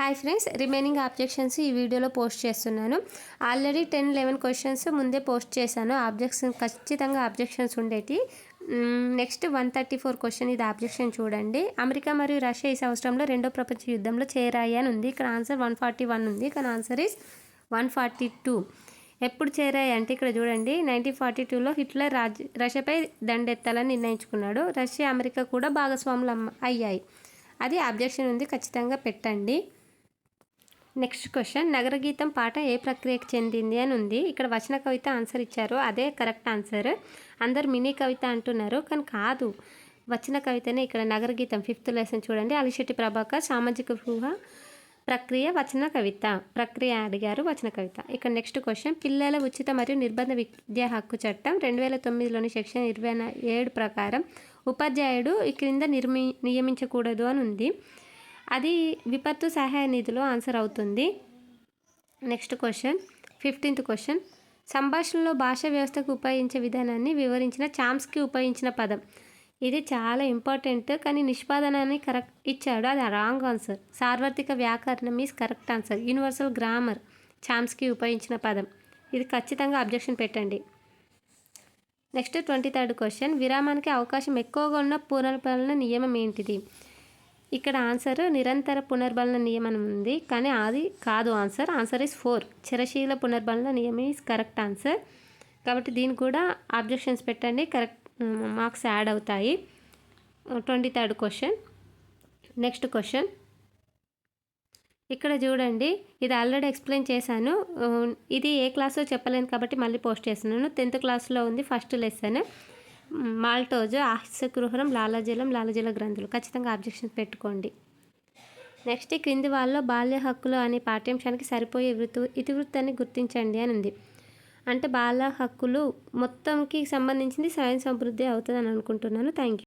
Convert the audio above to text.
Hi friends remaining objections ఈ వీడియోలో post చేస్తున్నాను. ఆల్రెడీ టెన్ లెవెన్ క్వశ్చన్స్ ముందే పోస్ట్ చేశాను. ఆబ్జెక్షన్ ఖచ్చితంగా ఆబ్జెక్షన్స్ ఉండేటి. Next one thirty four question ఇది ఆబ్జెక్షన్ చూడండి. అమెరికా మరియు రష్యా ఈ సంవత్సరంలో రెండో ప్రపంచ యుద్ధంలో చేరాయి అని ఉంది. ఇక్కడ ఆన్సర్ వన్ ఫార్టీ వన్ ఉంది. కానీ answer is one forty two ఎప్పుడు చేరాయి అంటే ఇక్కడ చూడండి. నైన్టీన్ ఫార్టీ టూలో హిట్లర్ రాజ్ రష్యాపై దండెత్తాలని నిర్ణయించుకున్నాడు. రష్యా అమెరికా కూడా భాగస్వాములు అయ్యాయి. అది అబ్జెక్షన్ ఉంది. ఖచ్చితంగా పెట్టండి. నెక్స్ట్ క్వశ్చన్ నగరగీతం పాట ఏ ప్రక్రియకు చెందింది అని ఉంది. ఇక్కడ వచన కవిత ఆన్సర్ ఇచ్చారు. అదే కరెక్ట్ ఆన్సర్ అందరు మినీ కవిత అంటున్నారు. కానీ కాదు. వచన కవితనే ఇక్కడ నగరగీతం ఫిఫ్త్ లెసన్ చూడండి. అలిశెట్టి ప్రభాకర్ సామాజిక వ్యూహ ప్రక్రియ వచన కవిత. ప్రక్రియ అడిగారు వచన కవిత. ఇక్కడ నెక్స్ట్ క్వశ్చన్ పిల్లల ఉచిత మరియు నిర్బంధ విద్యా హక్కు చట్టం రెండు వేల తొమ్మిదిలోని సెక్షన్ ఇరవై ఏడు ప్రకారం ఉపాధ్యాయుడు ఈ క్రింద నిర్మి నియమించకూడదు అని ఉంది. అది విపత్తు సహాయ నిధిలో ఆన్సర్ అవుతుంది. Next question. Fifteenth question. సంభాషణలో భాష వ్యవస్థకు ఉపయోగించే విధానాన్ని వివరించిన చామ్స్కి ఉపయోగించిన పదం. ఇది చాలా ఇంపార్టెంట్ కానీ నిష్పాదనాన్ని కరెక్ట్ ఇచ్చాడు. అది రాంగ్ ఆన్సర్. సార్వత్రిక వ్యాకరణం is correct answer universal grammar Chomsky ఉపయోగించిన పదం. ఇది ఖచ్చితంగా అబ్జెక్షన్ పెట్టండి. Next twenty third question. విరామానికి అవకాశం ఎక్కువగా ఉన్న పునర్పాలన నియమం ఏంటిది? ఇక్కడ ఆన్సర్ నిరంతర పునర్బలన నియమనం ఉంది కానీ అది కాదు ఆన్సర్. Answer is four. చిరశీల పునర్బలన నియమం ఈజ్ కరెక్ట్ ఆన్సర్ కాబట్టి దీనికి కూడా ఆబ్జెక్షన్స్ పెట్టండి కరెక్ట్ మార్క్స్ యాడ్ అవుతాయి. Twenty third question. Next question. ఇక్కడ చూడండి ఇది ఆల్రెడీ ఎక్స్ప్లెయిన్ చేశాను. ఇది ఏ క్లాసో చెప్పలేను కాబట్టి మళ్ళీ పోస్ట్ చేస్తున్నాను. టెన్త్ క్లాస్లో ఉంది ఫస్ట్ లెసన్. మాల్టోజ్ ఆహాస్యగృహరం లాలాజలం లాలాజల గ్రంథులు. ఖచ్చితంగా ఆబ్జెక్షన్స్ పెట్టుకోండి. నెక్స్ట్ క్రింది వాళ్ళలో బాల్య హక్కులు అనే పాఠ్యాంశానికి సరిపోయే వృత్తు ఇతివృత్తాన్ని గుర్తించండి అని ఉంది. అంటే బాల హక్కులు మొత్తంకి సంబంధించింది స్వయం సమృద్ధి అవుతుందని అనుకుంటున్నాను. Thank you